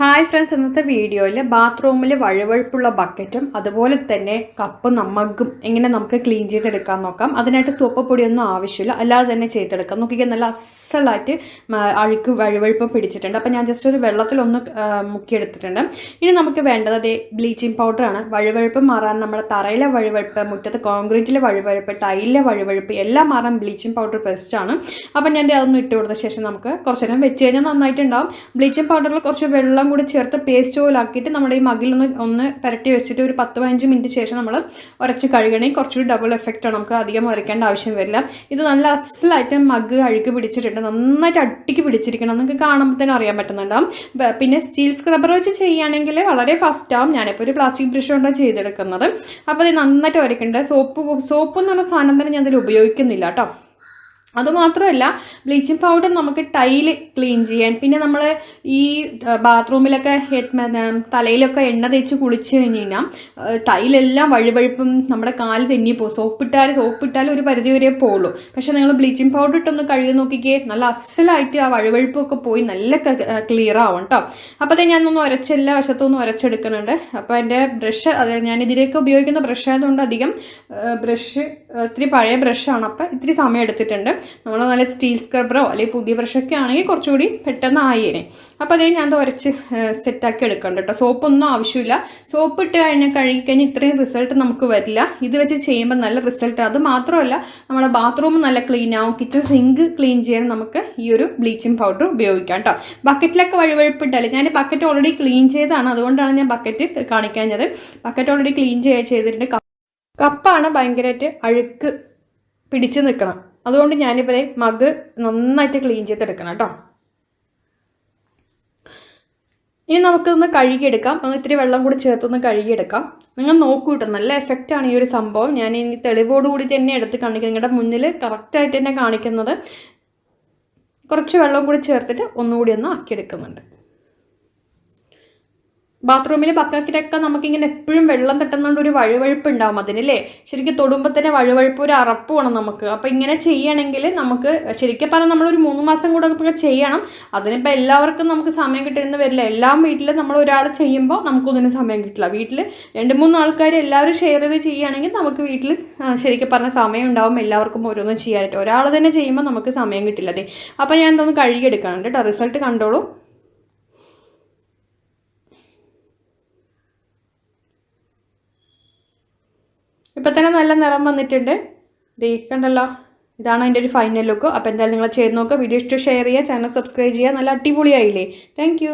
Hi friends ഇന്നത്തെ വീഡിയോയിൽ ബാത്റൂമിൽ വഴുവഴുപ്പുള്ള ബക്കറ്റും അതുപോലെ തന്നെ കപ്പും നമ്മക്കും എങ്ങനെ നമുക്ക് ക്ലീൻ ചെയ്തെടുക്കാൻ നോക്കാം. അതിനായിട്ട് സോപ്പ് പൊടിയൊന്നും ആവശ്യമില്ല. അല്ലാതെ തന്നെ ചെയ്തെടുക്കാം. നോക്കിക്കാൻ നല്ല അസലായിട്ട് അഴുക്ക് വഴുവഴുപ്പും പിടിച്ചിട്ടുണ്ട്. അപ്പോൾ ഞാൻ ജസ്റ്റ് ഒരു വെള്ളത്തിലൊന്ന് മുക്കിയെടുത്തിട്ടുണ്ട്. ഇനി നമുക്ക് വേണ്ടത് അതേ ബ്ലീച്ചിങ് പൗഡറാണ് വഴുവഴുപ്പ് മാറാൻ നമ്മുടെ തറയിലെ വഴുവഴുപ്പ് മുറ്റത്ത് കോൺക്രീറ്റിലെ വഴുവഴുപ്പ് ടൈലിലെ വഴുവഴുപ്പ് എല്ലാം മാറാൻ ബ്ലീച്ചിങ് പൗഡർ ബെസ്റ്റാണ് അപ്പം ഞാൻ അതൊന്ന് ഇട്ട് കൊടുത്ത ശേഷം നമുക്ക് കുറച്ച് നേരം വെച്ച് കഴിഞ്ഞാൽ നന്നായിട്ടുണ്ടാവും. ബ്ലീച്ചിങ് പൗഡറിൽ കുറച്ച് വെള്ളം കൂടി ചേർത്ത് പേസ്റ്റ് പോലാക്കിയിട്ട് നമ്മുടെ ഈ മകിലൊന്ന് ഒന്ന് പുരട്ടി വെച്ചിട്ട് ഒരു പത്ത് പതിനഞ്ച് മിനിറ്റ് ശേഷം നമ്മൾ ഉരച്ച് കഴുകണേ. കുറച്ചുകൂടി ഡബിൾ എഫക്റ്റ് ആണ്. നമുക്ക് അധികം ഉരയ്ക്കേണ്ട ആവശ്യം വരില്ല. ഇത് നല്ല അസലായിട്ട് മഗ് അഴുക്ക് പിടിച്ചിട്ടുണ്ട്. നന്നായിട്ട് അട്ടിക്ക് പിടിച്ചിരിക്കണം. നിങ്ങൾക്ക് കാണുമ്പോൾ തന്നെ അറിയാൻ പറ്റുന്നുണ്ടാവും. പിന്നെ സ്റ്റീൽ സ്ക്രബർ വെച്ച് ചെയ്യുകയാണെങ്കിൽ വളരെ ഫസ്റ്റ് ആവും. ഞാനിപ്പോൾ ഒരു പ്ലാസ്റ്റിക് ബ്രഷ് കൊണ്ടാണ് ചെയ്തെടുക്കുന്നത്. അപ്പോൾ ഇത് നന്നായിട്ട് ഉരയ്ക്കേണ്ടത് സോപ്പ് സോപ്പ് എന്ന് പറഞ്ഞ സാധനം തന്നെ ഞാൻ അതിൽ ഉപയോഗിക്കുന്നില്ല കേട്ടോ. അതുമാത്രമല്ല ബ്ലീച്ചിങ് പൗഡർ നമുക്ക് ടൈൽ ക്ലീൻ ചെയ്യാൻ പിന്നെ നമ്മൾ ഈ ബാത്റൂമിലൊക്കെ തലയിലൊക്കെ എണ്ണ തേച്ച് കുളിച്ച് കഴിഞ്ഞ് കഴിഞ്ഞാൽ ടൈലെല്ലാം വഴുവഴുപ്പും നമ്മുടെ കാൽ തെന്നി പോകും. സോപ്പിട്ടാൽ സോപ്പിട്ടാലും ഒരു പരിധി വരെ പോകുള്ളൂ പക്ഷേ നിങ്ങൾ ബ്ലീച്ചിങ് പൗഡർ ഇട്ടൊന്ന് കഴുകി നോക്കിക്കേ നല്ല അസലായിട്ട് ആ വഴുവഴുപ്പൊക്കെ പോയി നല്ല ക്ലിയർ ആവും കേട്ടോ അപ്പോൾ അത് ഞാനൊന്ന് ഉരച്ച് എല്ലാ വശത്തുനിന്ന് ഉരച്ചെടുക്കുന്നുണ്ട് അപ്പോൾ എന്റെ ബ്രഷ് അത് ഞാൻ ഇതിലേക്ക് ഉപയോഗിക്കുന്ന ബ്രഷ് ആയതുകൊണ്ട് അധികം ബ്രഷ് ഇത്തിരി പഴയ ബ്രഷാണ് അപ്പം ഇത്തിരി സമയം എടുത്തിട്ടുണ്ട്. നമ്മൾ നല്ല സ്റ്റീൽ സ്ക്രബറോ അല്ലെങ്കിൽ പുതിയ ബ്രഷൊക്കെ ആണെങ്കിൽ കുറച്ചുകൂടി പെട്ടെന്ന് ആയേനെ. അപ്പോൾ അതേ ഞാൻ തുരച്ച് സെറ്റാക്കി എടുക്കണ്ട കേട്ടോ സോപ്പൊന്നും ആവശ്യമില്ല. സോപ്പ് ഇട്ട് കഴിഞ്ഞാൽ കഴുകിക്കഴിഞ്ഞാൽ ഇത്രയും റിസൾട്ട് നമുക്ക് വരില്ല. ഇത് വെച്ച് ചെയ്യുമ്പോൾ നല്ല റിസൾട്ട് അത് മാത്രമല്ല നമ്മുടെ ബാത്റൂം നല്ല ക്ലീൻ ആവും. കിച്ചൺ സിങ്ക് ക്ലീൻ ചെയ്യാൻ നമുക്ക് ഈ ഒരു ബ്ലീച്ചിങ് പൗഡർ ഉപയോഗിക്കാം കേട്ടോ ബക്കറ്റിലൊക്കെ വഴുവഴുപ്പിട്ടല്ലേ? ഞാൻ ബക്കറ്റ് ഓൾറെഡി ക്ലീൻ ചെയ്തതാണ്. അതുകൊണ്ടാണ് ഞാൻ ബക്കറ്റ് കാണിക്കാഞ്ഞത്. ബക്കറ്റ് ഓൾറെഡി ക്ലീൻ ചെയ്തിട്ടുണ്ട്. കപ്പാണ് ഭയങ്കരമായിട്ട് അഴുക്ക് പിടിച്ച് നിൽക്കണം അതുകൊണ്ട് ഞാനിവരെ മഗ് നന്നായിട്ട് ക്ലീൻ ചെയ്തെടുക്കണം കേട്ടോ ഇനി നമുക്കൊന്ന് കഴുകിയെടുക്കാം. ഒന്ന് ഇത്തിരി വെള്ളം കൂടി ചേർത്തൊന്ന് കഴുകിയെടുക്കാം. നിങ്ങൾ നോക്കൂ കേട്ടോ നല്ല എഫക്റ്റാണ് ഈ ഒരു സംഭവം. ഞാൻ ഇനി തെളിവോടുകൂടി തന്നെ എടുത്ത് കാണിക്കുന്നത് നിങ്ങളുടെ മുന്നിൽ കറക്റ്റായിട്ട് തന്നെ കാണിക്കുന്നത്. കുറച്ച് വെള്ളം കൂടി ചേർത്തിട്ട് ഒന്നുകൂടി ഒന്ന് ആക്കിയെടുക്കുന്നുണ്ട്. ബാത്റൂമിൽ ബക്കറ്റിലൊക്കെ നമുക്കിങ്ങനെ എപ്പോഴും വെള്ളം തട്ടുന്നതുകൊണ്ട് ഒരു വഴുവഴുപ്പ് ഉണ്ടാവും അതിനല്ലേ? ശരിക്കും തൊടുമ്പോൾ തന്നെ വഴുവഴുപ്പ് ഒരു അറപ്പ് വേണം നമുക്ക്. അപ്പോൾ ഇങ്ങനെ ചെയ്യണമെങ്കിൽ നമുക്ക് ശരിക്കും പറഞ്ഞാൽ നമ്മളൊരു മൂന്ന് മാസം കൂടെ ഒക്കെ ചെയ്യണം. അതിനിപ്പോൾ എല്ലാവർക്കും നമുക്ക് സമയം കിട്ടുന്ന വരില്ല. എല്ലാം വീട്ടിൽ നമ്മൾ ഒരാൾ ചെയ്യുമ്പോൾ നമുക്കൊന്നിനും സമയം കിട്ടില്ല. വീട്ടിൽ രണ്ട് മൂന്ന് ആൾക്കാർ എല്ലാവരും ഷെയർ ചെയ്ത് ചെയ്യുകയാണെങ്കിൽ നമുക്ക് വീട്ടിൽ ശരിക്കും പറഞ്ഞാൽ സമയം ഉണ്ടാവും. എല്ലാവർക്കും ഓരോന്നും ചെയ്യാനായിട്ട്. ഒരാൾ തന്നെ ചെയ്യുമ്പോൾ നമുക്ക് സമയം കിട്ടില്ല. അതെ അപ്പോൾ ഞാൻ ഇതൊന്ന് കഴുകിയെടുക്കാനുണ്ട് കേട്ടോ. റിസൾട്ട് കണ്ടോളൂ. ഇപ്പം തന്നെ നല്ല നിറം വന്നിട്ടുണ്ട്. ദേ കണ്ടല്ലോ? ഇതാണ് അതിന്റെ ഒരു ഫൈനൽ ലുക്ക് അപ്പോൾ എന്തായാലും നിങ്ങൾ ചെയ്ത് നോക്കുക വീഡിയോ ഇഷ്ടം ഷെയർ ചെയ്യുക. ചാനൽ സബ്സ്ക്രൈബ് ചെയ്യുക. നല്ല അടിപൊളിയായില്ലേ? താങ്ക്